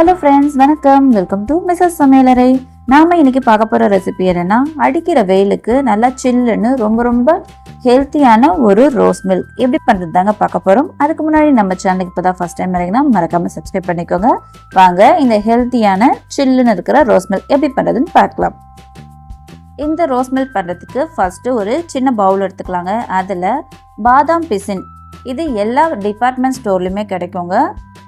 Hello friends வணக்கம். Welcome to Mrs சமையலறை. நாம இன்னைக்கு பார்க்க போகிற ரெசிபி என்னென்னா அடிக்கிற வெயிலுக்கு நல்லா சில்லுன்னு ரொம்ப ரொம்ப ஹெல்த்தியான ஒரு ரோஸ் மில்க் எப்படி பண்ணுறது தாங்க பார்க்க போகிறோம் அதுக்கு முன்னாடி நம்ம சேனலுக்கு இப்போதான் ஃபர்ஸ்ட் டைம் இறங்கினா மறக்காமல் சப்ஸ்கிரைப் பண்ணிக்கோங்க. வாங்க இந்த ஹெல்த்தியான சில்லுன்னு இருக்கிற ரோஸ் மில்க் எப்படி பண்ணுறதுன்னு பார்க்கலாம். இந்த ரோஸ் மில்க் பண்ணுறதுக்கு ஃபஸ்ட்டு ஒரு சின்ன பவுல் எடுத்துக்கலாங்க. அதில் பாதாம் பிசின். இது எல்லா டிபார்ட்மெண்ட் ஸ்டோர்லையுமே கிடைக்குங்க.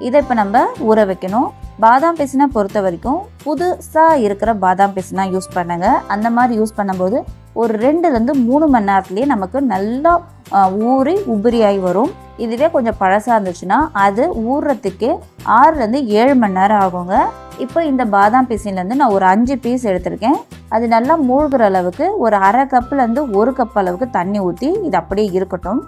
இதை இப்போ நம்ம ஊற வைக்கணும். பாதாம் பிசினை பொறுத்த வரைக்கும் புதுசாக இருக்கிற பாதாம் பிசினா யூஸ் பண்ணுங்கள் அந்த மாதிரி யூஸ் பண்ணும்போது ஒரு ரெண்டுலேருந்து மூணு மணி நேரத்துலேயே நமக்கு நல்லா ஊறி உபரியாகி வரும். இதுவே கொஞ்சம் பழசாக இருந்துச்சுன்னா அது ஊறுறதுக்கே ஆறுலேருந்து ஏழு மணி நேரம் ஆகுங்க. இப்போ இந்த பாதாம் பீசின்லேருந்து நான் ஒரு அஞ்சு பீஸ் எடுத்திருக்கேன். அது நல்லா மூழ்கிற அளவுக்கு ஒரு அரை கப்புலேருந்து ஒரு கப் அளவுக்கு தண்ணி ஊற்றி இது அப்படியே இருக்கட்டும்.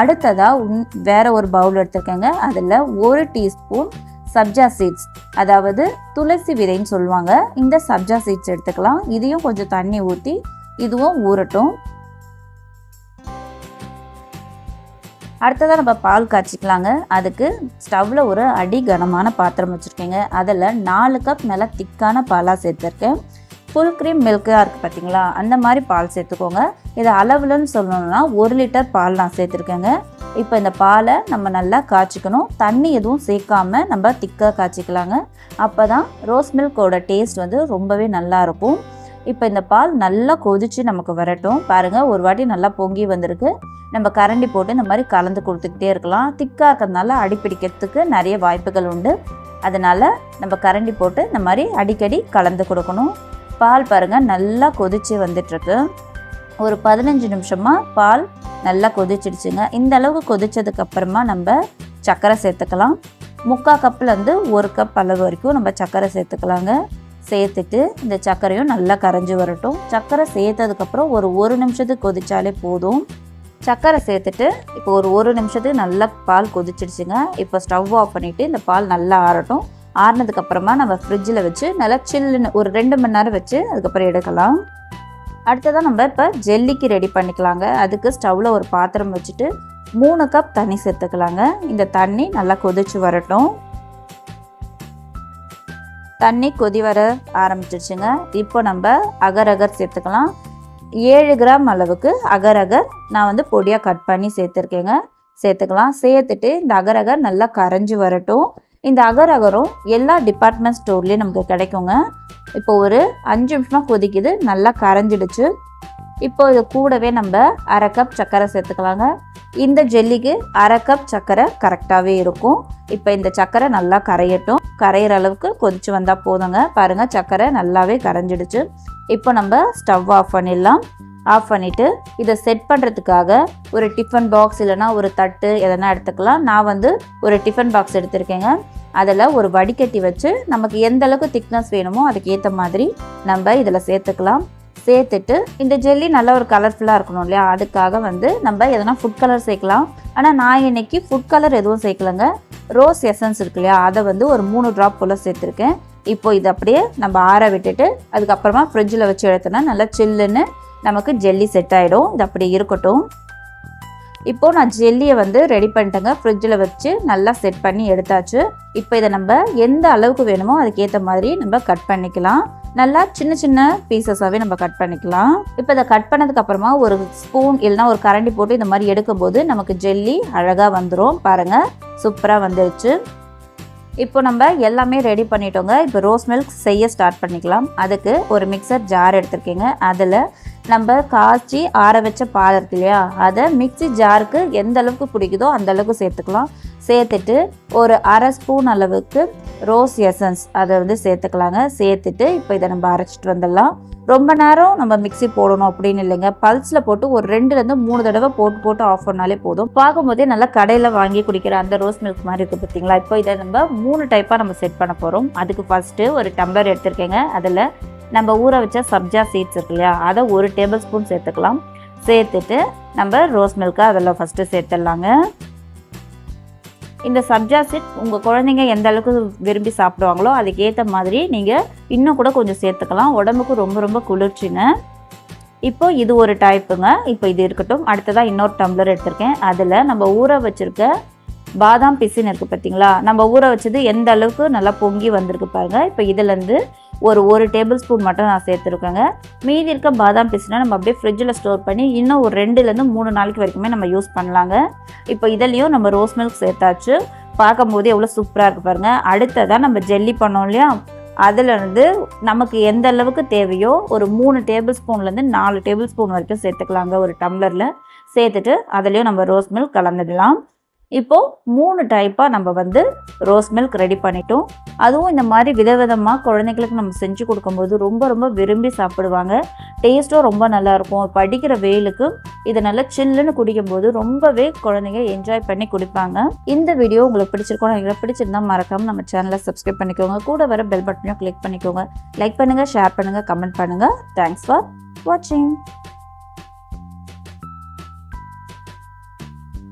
அடுத்ததாக உன் வேறு ஒரு பவுல் எடுத்திருக்கேங்க. அதில் ஒரு டீஸ்பூன் சப்ஜா சீட்ஸ் அதாவது துளசி விதைன்னு சொல்லுவாங்க. இந்த சப்ஜா சீட்ஸ் எடுத்துக்கலாம். இதையும் கொஞ்சம் தண்ணி ஊற்றி இதுவும் ஊறட்டும். அடுத்ததாக நம்ம பால் காய்ச்சிக்கலாங்க. அதுக்கு ஸ்டவ்வில் ஒரு அடி கனமான பாத்திரம் வச்சுருக்கேங்க. அதில் நாலு கப் நல்லா திக்கான பாலாக சேர்த்துருக்கேன். ஃபுல் க்ரீம் மில்க்காக இருக்குது பார்த்தீங்களா அந்த மாதிரி பால் சேர்த்துக்கோங்க. இது அளவுலன்னு சொல்லணும்னா ஒரு லிட்டர் பால் நான் சேர்த்துருக்கேங்க. இப்போ இந்த பாலை நம்ம நல்லா காய்ச்சிக்கணும். தண்ணி எதுவும் சேர்க்காமல் நம்ம திக்காக காய்ச்சிக்கலாங்க. அப்போ தான் ரோஸ் மில்கோட டேஸ்ட் வந்து ரொம்பவே நல்லா இருக்கும். இப்போ இந்த பால் நல்லா கொதிச்சு நமக்கு வரட்டும். பாருங்கள் ஒரு வாட்டி நல்லா பொங்கி வந்திருக்கு. நம்ம கரண்டி போட்டு இந்த மாதிரி கலந்து கொடுத்துக்கிட்டே இருக்கலாம். திக்காக இருக்கிறதுனால அடிப்பிடிக்கிறதுக்கு நிறைய வாய்ப்புகள் உண்டு. அதனால் நம்ம கரண்டி போட்டு இந்த மாதிரி அடிக்கடி கலந்து கொடுக்கணும். பால் பாருங்கள் நல்லா கொதிச்சு வந்துட்டுருக்கு. ஒரு பதினஞ்சு நிமிஷமாக பால் நல்லா கொதிச்சிடுச்சுங்க. இந்த அளவுக்கு கொதிச்சதுக்கு அப்புறமா நம்ம சர்க்கரை சேர்த்துக்கலாம். முக்கால் கப்லேருந்து ஒரு கப் அளவு வரைக்கும் நம்ம சர்க்கரை சேர்த்துக்கலாங்க. சேர்த்துட்டு இந்த சர்க்கரையும் நல்லா கரைஞ்சி வரட்டும். சர்க்கரை சேர்த்ததுக்கப்புறம் ஒரு ஒரு நிமிஷத்துக்கு கொதித்தாலே போதும். சர்க்கரை சேர்த்துட்டு இப்போ ஒரு ஒரு நிமிஷத்துக்கு நல்லா பால் கொதிச்சிடுச்சுங்க. இப்போ ஸ்டவ் ஆஃப் பண்ணிவிட்டு இந்த பால் நல்லா ஆறட்டும். ஆறினதுக்கப்புறமா நம்ம ஃப்ரிட்ஜில் வச்சு நல்லா சில்லுன்னு ஒரு ரெண்டு மணி நேரம் வச்சு அதுக்கப்புறம் எடுக்கலாம். அடுத்ததாக நம்ம இப்போ ஜெல்லிக்கு ரெடி பண்ணிக்கலாங்க. அதுக்கு ஸ்டவ்வில் ஒரு பாத்திரம் வச்சுட்டு மூணு கப் தண்ணி சேர்த்துக்கலாங்க. இந்த தண்ணி நல்லா கொதிச்சு வரட்டும். தண்ணி கொதி வர ஆரம்பிச்சிருச்சுங்க. இப்போ நம்ம அகர் அகர் சேர்த்துக்கலாம். ஏழு கிராம் அளவுக்கு அகர் அகர் நான் வந்து பொடியாக கட் பண்ணி சேர்த்துருக்கேங்க. சேர்த்துக்கலாம். சேர்த்துட்டு இந்த அகர் அகர் நல்லா கரைஞ்சி வரட்டும். இந்த அகர் அகரும் எல்லா டிபார்ட்மெண்ட் ஸ்டோர்லேயும் நமக்கு கிடைக்குங்க. இப்போ ஒரு அஞ்சு நிமிஷமாக கொதிக்குது நல்லா கரைஞ்சிடுச்சு. இப்போ இது கூடவே நம்ம அரை கப் சர்க்கரை சேர்த்துக்கலாங்க. இந்த ஜெல்லிக்கு அரை கப் சர்க்கரை கரெக்டாகவே இருக்கும். இப்போ இந்த சர்க்கரை நல்லா கரையட்டும். கரையிற அளவுக்கு கொதிச்சு வந்தால் போதுங்க. பாருங்கள் சர்க்கரை நல்லாவே கரைஞ்சிடுச்சு. இப்போ நம்ம ஸ்டவ் ஆஃப் பண்ணிடலாம். ஆஃப் பண்ணிவிட்டு இதை செட் பண்ணுறதுக்காக ஒரு டிஃபன் பாக்ஸ் இல்லைன்னா ஒரு தட்டு எதனா எடுத்துக்கலாம். நான் வந்து ஒரு டிஃபன் பாக்ஸ் எடுத்திருக்கேங்க. அதில் ஒரு வடிகட்டி வச்சு நமக்கு எந்த அளவுக்கு திக்னஸ் வேணுமோ அதுக்கு ஏற்ற மாதிரி நம்ம இதில் சேர்த்துக்கலாம். சேர்த்துட்டு இந்த ஜெல்லி நல்ல ஒரு கலர்ஃபுல்லாக இருக்கணும் இல்லையா? அதுக்காக வந்து நம்ம எதனா ஃபுட் கலர் சேர்க்கலாம். ஆனால் நான் இன்னைக்கு ஃபுட் கலர் எதுவும் சேர்க்கலங்க. ரோஸ் எசன்ஸ் இருக்கு இல்லையா? அதை வந்து ஒரு மூணு ட்ராப் போல் சேர்த்துருக்கேன். இப்போ இது அப்படியே நம்ம ஆற விட்டுட்டு அதுக்கப்புறமா ஃப்ரிட்ஜில் வச்சு எடுத்தோன்னா நல்லா சில்லுன்னு நமக்கு ஜெல்லி செட் ஆகிடும் இது அப்படி இருக்கட்டும். இப்போ நான் ஜெல்லியை வந்து ரெடி பண்ணிட்டேங்க. ஃப்ரிட்ஜில் வச்சு நல்லா செட் பண்ணி எடுத்தாச்சு. இப்போ இதை நம்ம எந்த அளவுக்கு வேணுமோ அதுக்கேற்ற மாதிரி நம்ம கட் பண்ணிக்கலாம். நல்லா சின்ன சின்ன பீசஸாகவே நம்ம கட் பண்ணிக்கலாம். இப்போ இதை கட் பண்ணதுக்கு அப்புறமா ஒரு ஸ்பூன் இல்லைன்னா ஒரு கரண்டி போட்டு இந்த மாதிரி எடுக்கும்போது நமக்கு ஜெல்லி அழகாக வந்துடும் பாருங்கள் சூப்பராக வந்துருச்சு. இப்போ நம்ம எல்லாமே ரெடி பண்ணிட்டோங்க. இப்போ ரோஸ் மில்க் செய்ய ஸ்டார்ட் பண்ணிக்கலாம். அதுக்கு ஒரு மிக்சர் ஜார் எடுத்திருக்கீங்க. அதில் நம்ம காய்ச்சி ஆற வச்ச பால் இருக்கு இல்லையா? அதை மிக்ஸி ஜாருக்கு எந்த அளவுக்கு பிடிக்குதோ அந்த அளவுக்கு சேர்த்துக்கலாம். சேர்த்துட்டு ஒரு அரை ஸ்பூன் அளவுக்கு ரோஸ் எசன்ஸ் அதை வந்து சேர்த்துக்கலாங்க. சேர்த்துட்டு இப்போ இதை நம்ம அரைச்சிட்டு வந்துடலாம். ரொம்ப நேரம் நம்ம மிக்சி போடணும் அப்படின்னு இல்லைங்க. பல்ஸில் போட்டு ஒரு ரெண்டுலேருந்து மூணு தடவை போட்டு போட்டு ஆஃப் பண்ணாலே போதும். பார்க்கும்போதே நல்லா கடையில் வாங்கி குடிக்கிற அந்த ரோஸ் மில்க் மாதிரி இருக்குது பார்த்தீங்களா? இப்போ இதை நம்ம மூணு டைப்பாக நம்ம செட் பண்ண போகிறோம் அதுக்கு ஃபஸ்ட்டு ஒரு டம்ளர் எடுத்திருக்கேங்க. அதில் நம்ம ஊற வச்ச சப்ஜா சீட்ஸ் இருக்கு இல்லையா அதை ஒரு டேபிள் ஸ்பூன் சேர்த்துக்கலாம். சேர்த்துட்டு நம்ம ரோஸ் மில்க்கை அதில் ஃபஸ்ட்டு சேர்த்துடலாங்க. இந்த சப்ஜா சீட் உங்கள் குழந்தைங்க எந்த அளவுக்கு விரும்பி சாப்பிடுவாங்களோ அதுக்கேற்ற மாதிரி நீங்கள் இன்னும் கூட கொஞ்சம் சேர்த்துக்கலாம். உடம்புக்கு ரொம்ப ரொம்ப குளிர்ச்சிங்க. இப்போ இது ஒரு டைப்புங்க இப்போ இது இருக்கட்டும். அடுத்ததாக இன்னொரு டம்ளர் எடுத்திருக்கேன். அதில் நம்ம ஊற வச்சுருக்க பாதாம் பிசின் இருக்குது பார்த்தீங்களா நம்ம ஊற வச்சது எந்த அளவுக்கு நல்லா பொங்கி வந்திருக்கு பாருங்கள் இப்போ இதுலேருந்து ஒரு ஒரு டேபிள் ஸ்பூன் மட்டும் நான் சேர்த்துருக்கேங்க. மீதி இருக்க பாதாம் பிசினை நம்ம அப்படியே ஃப்ரிட்ஜில் ஸ்டோர் பண்ணி இன்னும் ஒரு ரெண்டுலேருந்து மூணு நாளைக்கு வரைக்குமே நம்ம யூஸ் பண்ணலாங்க. இப்போ இதுலேயும் நம்ம ரோஸ் மில்க் சேர்த்தாச்சு. பார்க்கும்போது எவ்வளோ சூப்பராக இருக்குது பாருங்கள் அடுத்ததான் நம்ம ஜெல்லி பண்ணோம் இல்லையா? அதுலேருந்து நமக்கு எந்த அளவுக்கு தேவையோ ஒரு மூணு டேபிள் ஸ்பூன்லேருந்து நாலு டேபிள் ஸ்பூன் வரைக்கும் சேர்த்துக்கலாங்க ஒரு டம்ளரில் சேர்த்துட்டு அதுலேயும் நம்ம ரோஸ் மில்க் கலந்துடலாம். இப்போது மூணு டைப்பாக நம்ம வந்து ரோஸ் மில்க் ரெடி பண்ணிட்டோம். அதுவும் இந்த மாதிரி விதவிதமாக குழந்தைங்களுக்கு நம்ம செஞ்சு கொடுக்கும்போது ரொம்ப ரொம்ப விரும்பி சாப்பிடுவாங்க. டேஸ்ட்டும் ரொம்ப நல்லாயிருக்கும் படிக்கிற வெயிலுக்கு இதை நல்லா சில்லுன்னு குடிக்கும்போது ரொம்பவே குழந்தைங்க என்ஜாய் பண்ணி குடிப்பாங்க. இந்த வீடியோ உங்களுக்கு பிடிச்சிருக்கோம் நினைக்கிறேன் பிடிச்சிருந்தா மறக்காமல் நம்ம சேனலை சப்ஸ்கிரைப் பண்ணிக்கோங்க. கூட வர பெல் பட்டனையும் கிளிக் பண்ணிக்கோங்க. லைக் பண்ணுங்கள் ஷேர் பண்ணுங்கள் கமெண்ட் பண்ணுங்கள் தேங்க்ஸ் ஃபார் வாட்சிங்